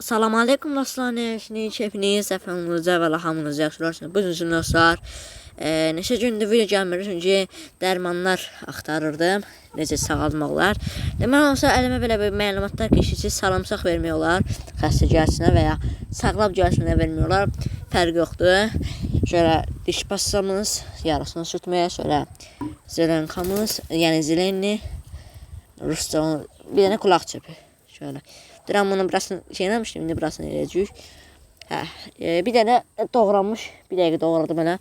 Salam, aleykum dostlar, nəşiniz, keyfiniz, əfəmünüzə və lahamınız yaxşılarsınız. Bu gün dostlar, e, neçə gündür video gəlmir, çünki dərmanlar axtarırdım, necə sağalmaq olar. Demək olsa, əlimə belə bir məlumatlar keçici sarımsaq vermək olar, xəstə gəlsinə və ya sağlam gəlsinə vermək fərqi yoxdur. Şöyle diş pastamız, yarasını sürtməyə, şöyle zelenkamız, yəni zelenni, Rusça, bir dənə kulaq çöpü. Şöyle. Bunu burasını şey eləmişdim, indi burasını eləyəcəyik. Hə, e, bir dənə doğranmış, bir dəqiqə doğradım elə.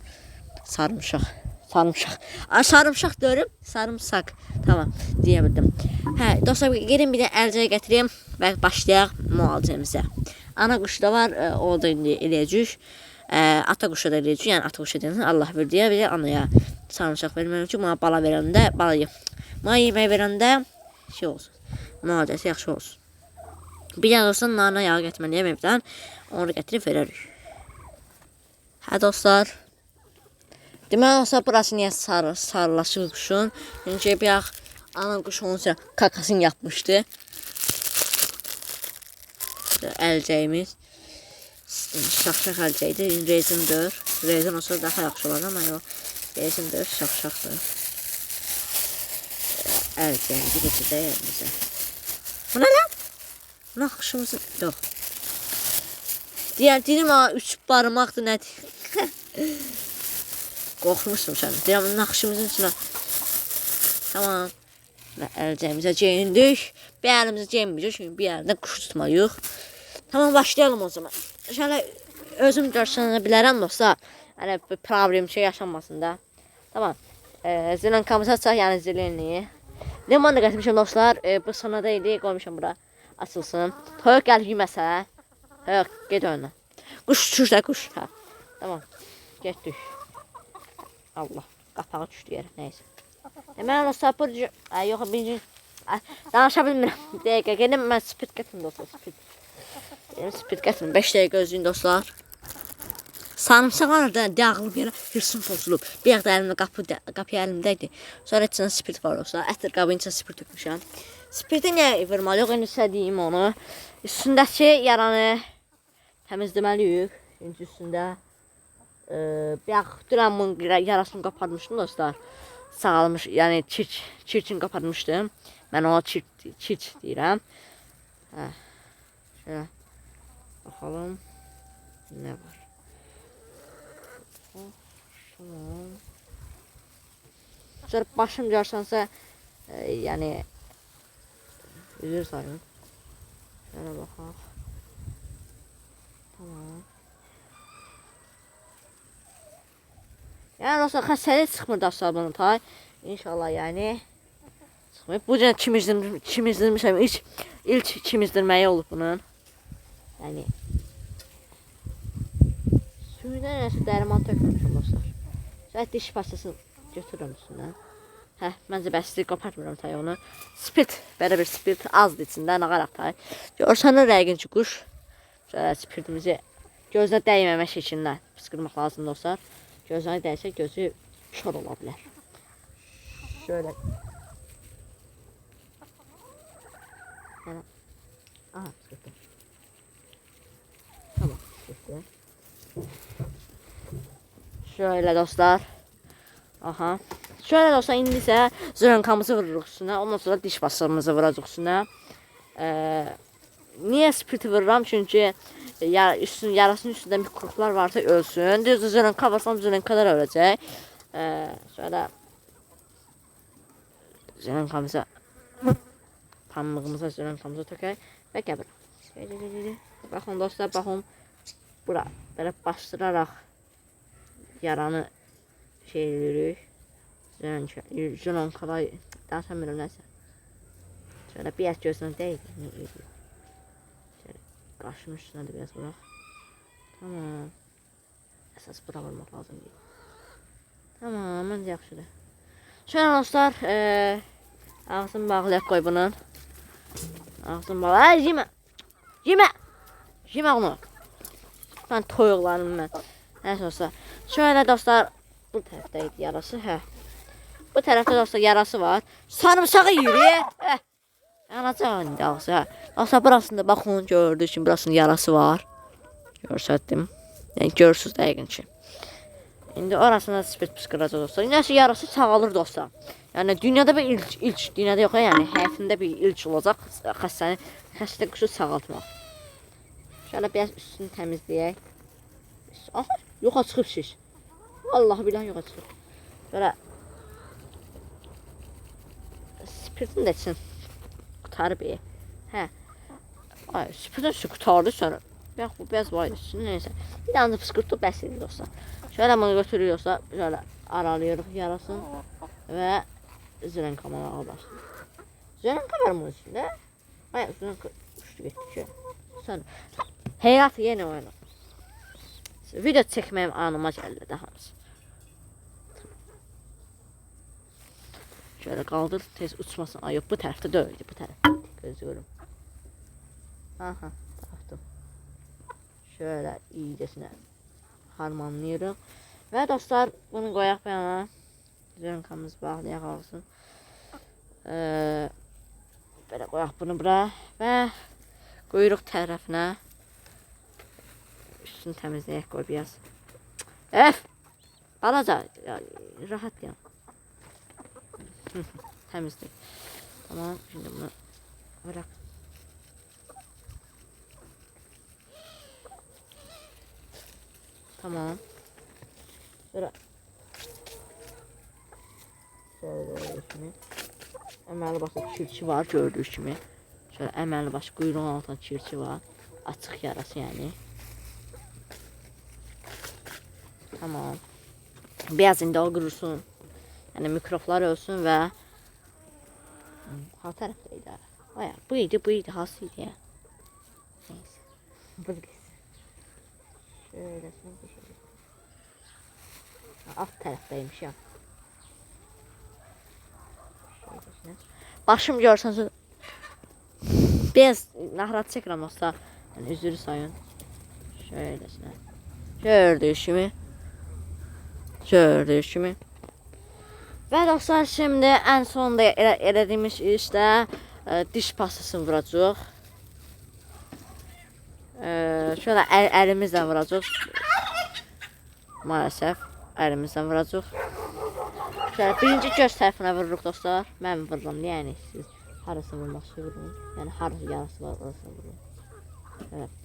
Sarımşaq. Sarımşaq. A, sarımşaq diyorum, sarımsak. Tamam, deyə bildim. Hə, dostlar, gelin bir də əlcəyə gətireyim və başlayaq müalicəmizə. Ana quşu da var, e, o da indi eləyəcəyik. E, ata quşu da eləyəcəyik. Yəni ata quşu deyəndə Allah verdiyə bir də anaya sarımşaq verməliyəm ki, bana bala verəndə, bala yeyim. Bana yemək verəndə şey olsun. Müalicəsi yaxşı olsun. Bir dənə olsa nana yağı getməliyəm evdən. Onu gətirib verərik. Hə dostlar. Demək olsa burası niyə sarı, sarılaşır quşun? Çünki bir yax ana quş onun üçün kakasını yapmışdı. Əlcəyimiz. Şaxşax əlcəkdir. Rezin dör. Rezin olsa daha yaxşı olar amma yox. Rezin dör, şaxşaxdır. Əlcəyimizi getirdik elimizə. Bu nə lan? Naxışımızı yox. Deyirəm ha 3 barmaqdır nədir? Qorxmuşdum sən. Deyirəm naxışımızın içinə. Tamam. Və əlcəyimizə geyindik. Bir əlimizə geyinməyəcək çünki bir əldə quş tutmayıq. Tamam başlayalım o zaman. Şöyle özüm görsənə bilərəm dostlar. Hani bir problem şey yaşanmasın da. Tamam. Ee, zilankamızı açaq, yəni zilinliyi. Limon da gətirmişəm dostlar. Ee, bu sona da idi, qoymuşam bura. Açılsın. Toyuq gəlib yeməsə. Toyuq, get önünə. Quş uçur da quş. Hə. Tamam. Getdik. Allah. Qapağı düşdü yerə. Neyse. Deməli dostlar, bu... Ay, yox, birinci... Danışa bilmirəm. Dəqiqə, gedim mən spit gətirim dostlar, spit. Benim spit gətirin. 5 dəqiqə gözləyin dostlar. Sarımsaqlar da dağılıb yerə hırsım pozulub. Bir yaxda əlimdə qapı qapı əlimdə idi. Sonra içində spirt var olsa, ətir qabın içində spirt tökmüşəm. Spirti niyə vurmalıyıq? İndi sizə deyim onu. Üstündəki yaranı təmizləməliyik. Çünki üstündə e, bir yax dünəmin yarasını qaparmışdım dostlar. Sağalmış, yəni çirç, çirçin qaparmışdım. Mən ona çirç, çirç deyirəm. Hə. Şöyle bakalım ne var. Sonra başım görsense e, yani üzür sayın. Şöyle bakalım. Tamam. Yani olsa xəstəlik çıxmır dostlar bunun tay. İnşallah yani çıxmır. Bu cür çimizdirmişəm, çimizdirmişəm. İlk ilk çimizdirməyi olub bunun. Yani suyuna nəsə dərman tökmüşəm dostlar. Sonra diş pastasını götürürəm üstündən. Hə, məncə bəsdir, qopartmıram tay onu. Spirt, belə bir spirt azdır içində, nağaraq tay. Görsənir rəqin ki, quş. Spirtimizi gözünə dəyməmə şəkildə pıskırmaq lazımdır dostlar. Gözünə dəysə gözü kör ola bilər. Şöyle. Ana. Aha, çıktı. Tamam, çıktı. Şöyle dostlar. Aha. Şöyle dostlar indi isə zönkamızı vururuq üstünə. Ondan sonra diş basımızı vuracaq üstünə. Ee, niye spirti vururam? Çünkü ya, üstün, yarasının üstünde mikroflar varsa ölsün. Düz zönka varsam zönkalar ölecek. Ee, şöyle zönkamıza pamığımıza zönkamıza tökək və gəbir. Baxın dostlar, baxın bura belə bastıraraq yaranı şey edirik. Zönka, zönkalar danışamıyorum nəsə. Şöyle bir et gözünə deyil. Şöyle qaşının üstünə də biraz vuraq. Tamam. Əsas bura vurmaq lazım deyil. Tamam, məncə yaxşıdır. Şöyle dostlar, ee, ağzını bağlayaq qoy bunun. Ağzını bağla. Ay, yemə. Yemə. Yemə onu. Ben toyuqlarım mən. Nəysə olsa. Şöyle dostlar, bu tərəfdə idi yarası, hə. Bu tərəfdə dostlar yarası var. Sarımsağı yürü. Hə. Yanacaq indi hə. Asa burasında baxın gördüyünüz kimi burasında yarası var. Görsətdim. Yəni görürsüz dəqiqin ki. İndi orasına spirt püskürəcək dostlar. Nəsə yarası sağalır dostlar. Yəni dünyada bir ilk, ilk dünyada yox, yəni həyatında bir ilk olacaq xəstəni xəstə quşu sağaltmaq. Şöyle biraz üstünü təmizləyək. Aha, yoxa çıxıb şiş. Vallahi billahi yoxa çıxıb. Belə spirtin də için qutarıb. Hə. Ay, spirtin su qutardı sonra. Bax bu biraz var üstünü neyse. Bir tane de fıskırtı bəs edir dostlar. Şöyle bunu götürüyorsa şöyle aralıyoruz yarasını ve züren kamera bak. Züren kamera mı üstünde? Ay züren uçtu gitti şöyle. Sonra hayat yeni oyna. Video çekməyim anıma gəldi də hamısı. Şöyle kaldır tez uçmasın. Ay yok bu tarafta değil bu taraf. Gözüyorum. Aha taktım. Şöyle iyicesine harmanlayırıq. Və dostlar bunu qoyaq bir yana. Zönkamız bağlayaq alsın. Ee, belə qoyaq bunu bura və quyruq tərəfinə üstünü təmizləyək qoy biraz. Öf! Balaca rahat yan. Temizlik. Tamam şimdi bunu bırak. Tamam. Bırak. Şöyle şimdi. Əməli başda çirçi var gördüyünüz kimi. Şöyle əməli baş quyruğun altında çirçi var. Açıq yarası yəni. Tamam. Biraz indi o qurusun. Yəni mikroflar ölsün və ha tərəfdəydi. Aya, bu idi, bu idi, hası idi ya. Neyse. Bu da Şöyle şöyle. Ha, Alt tərəfdəymiş ya. Şöyle. Başım görsəniz biraz nahrat çəkirəm olsa, yəni üzürü sayın. Şöyləsinə. Gördüyünüz kimi. Gördüyünüz kimi. Və dostlar, şimdi ən sonda elə, elədiyimiz işdə e, diş pastasını vuracaq. E, şöyle əl, əlimizlə vuracaq. Maalesef əlimizlə vuracaq. Şöyle birinci göz tərəfinə vururuq dostlar. Mən vururam, yəni siz harasını vurmaq istəyirəm. Yəni harası yarası var, orasını vurun. Evet.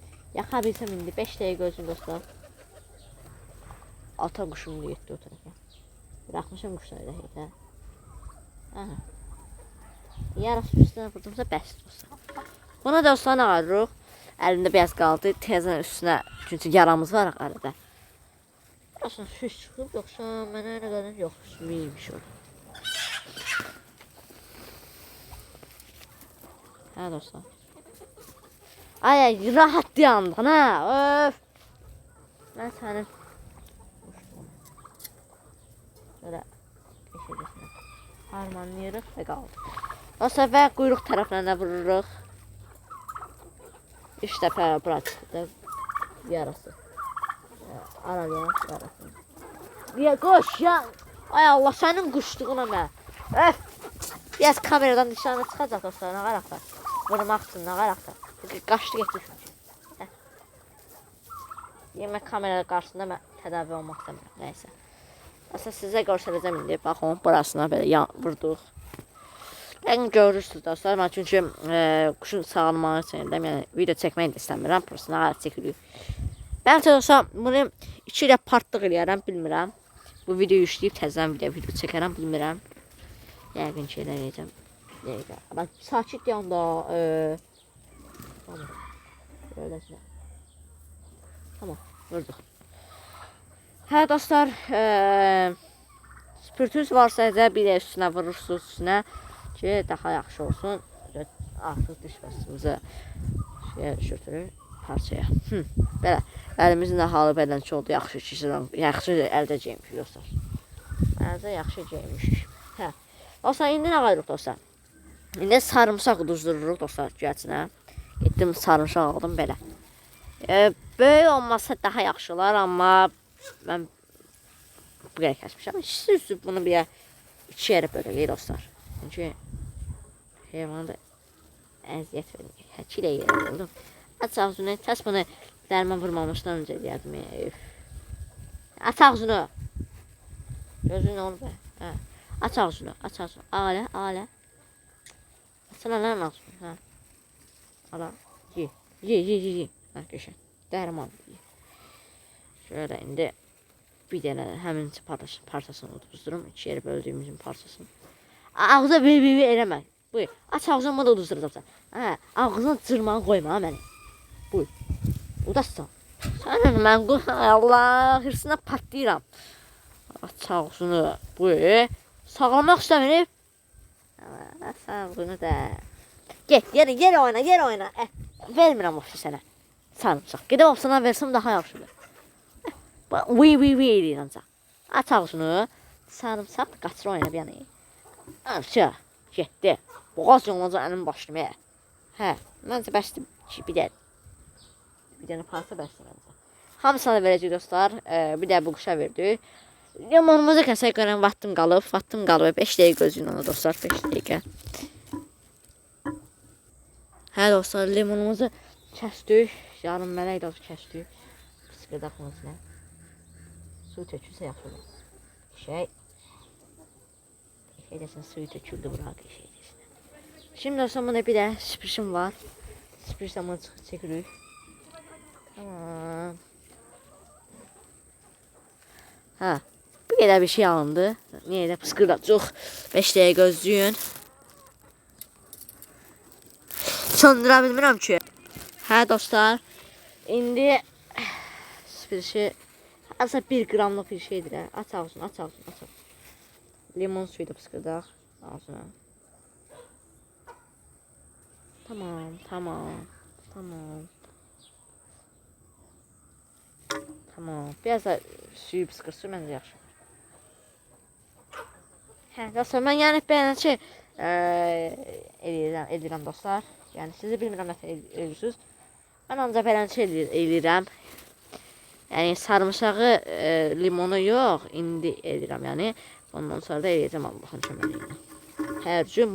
İndi 5 dəqiqə gözüm dostlar. Ata quşum da getdi o tərəfə. Bırakmışım kuşları da heydə. Aha. Yarası üstüne vurdumsa bəs olsa. Buna da sonra ağarırıq. Əlində beyaz qaldı. Tezən üstünə çünki yaramız var arada. Aslında süs çıxıb yoxsa mənə nə qədər yox, sümüymiş o. Hə dostlar. Ay ay rahat yandın ha. Öf. Mən sənin harmanlayırıq və qaldı. O səfər quyruq tərəfinə də vururuq. Üç dəfə bura çıxdı yarası. Aralayan yarası. Ya qoş ya. Ay Allah sənin quşduğuna mən. Öf. Biraz kameradan dışarı çıxacaq dostlar, nə qaraq da. Vurmaq üçün nə qaraq da. Qaçdı getdi çünki. Yemək kamera qarşısında mən tədavi olmaq istəmirəm. Nəysə. Aslında sizə göstərəcəm indi. Baxın, burasına belə yan vurduq. Yəni görürsüz dostlar, mən çünki e, quşun sağalmağı üçün də yəni video çəkmək də istəmirəm. Prosta nağar çəkirik. Bəlkə olsa bunu iki ilə partlıq eləyərəm, bilmirəm. Bu videoyu işləyib təzədən video video çəkərəm, bilmirəm. Yəqin ki elə eləyəcəm. Dəqiqə. Bax sakit yanda e, tamam. Böyləsinə. Tamam, vurduq. Hə dostlar, e, spirtüs varsa da bir də üstünə vurursunuz üstünə ki, daha yaxşı olsun. Artıq diş bəstimizi şeyə düşürtürük parçaya. Hı, belə. Əlimizin də halı beləncə oldu. Yaxşı keçirəm. Yaxşı əldə geymişik dostlar. Əldə yaxşı geymişik. Hə. Dostlar, indi nə qayırıq dostlar? İndi sarımsaq uduzdururuq dostlar gəcinə. Getdim sarımsaq aldım belə. E, böyük olmasa daha yaxşı olar, amma mən bu qədər kəsmişəm. Siz bunu bir iki yerə böləcək dostlar. Çünki heyvanı da əziyyət verir. Həkil edirəm oğlum. Aç ağzını, təs bunu dərman vurmamışdan öncə Üf. Aç ağzını. Gözün ol be. Hə. Aç ağzını, aç ağzını. Alə, alə. Açsana lan ağzını. Hə. Ala. Ye, ye, ye, ye. Hə, qəşəng. Dərman. Ye. Şöyle indi bir dənə həmin parçası, parçasını uduzdurum. İki yerə böldüyümüzün parçasını. Ağza bir bir bir eləmə. Buyur. Aç ağzını da uduzduracaqsan. Hə, ağzına cırmağı qoyma məni. Buyur. Udassan. Sənin mən. Allah, hırsına patlayıram. Aç ağzını. Buyur. Sağlamaq istəmirib. Aç ağzını da. Get, yer, yer oyna, yer oyna. Eh, vermirəm ofisi sənə. Sarımsaq. Gedib ofisana versəm daha yaxşıdır. Wi wi eləyir ancaq. Aç ağzını. Sarımsaq qaçır oyna bir yana. Aşağı. Getdi. Boğaz yolunca əlim başlamaya. Hə, məncə bəsdir ki, bir də bir dənə parça bəsdir məncə. Hamısına da verəcəyik dostlar. Ee, bir də bu quşa verdik. Limonumuzu kəsək görən vaxtım qalıb. Vaxtım qalıb. 5 dəqiqə gözləyin ona dostlar. 5 dəqiqə. Hə dostlar, limonumuzu kəsdik. Yarım mələk də kəsdik. Sıqırdaqımızla. Su tökülsə yaxşı olur. Şey. Şey desin suyu töküldü bura şey desin. Şimdi dostlar bunda bir də sürprizim var. Sürprizdən bunu çıx- çəkirik. Tamam. Ha. Bir qədər bir şey alındı. Niyə də pıskırdacaq. 5 dəqiqə gözləyin. Söndürə bilmirəm ki. Hə dostlar. İndi sürprizi Aslında 1 qramlıq bir şeydir. hə. Aç ağzını, aç ağzını, aç ağzını. Limon suyu da pıskırdaq ağzına. Tamam, tamam, tamam. Tamam. Biraz da suyu pıskırsın məncə yaxşı. Hə, dostlar, mən yəni beləçə e, eləyirəm, dostlar. Yəni sizi bilmirəm nə eləyirsiniz. Mən ancaq beləçə eləyir, eləyirəm. Yəni sarımsağı, e, limonu yox, indi eləyirəm yəni. Ondan sonra da eləyəcəm Allahın köməyi ilə. Hər gün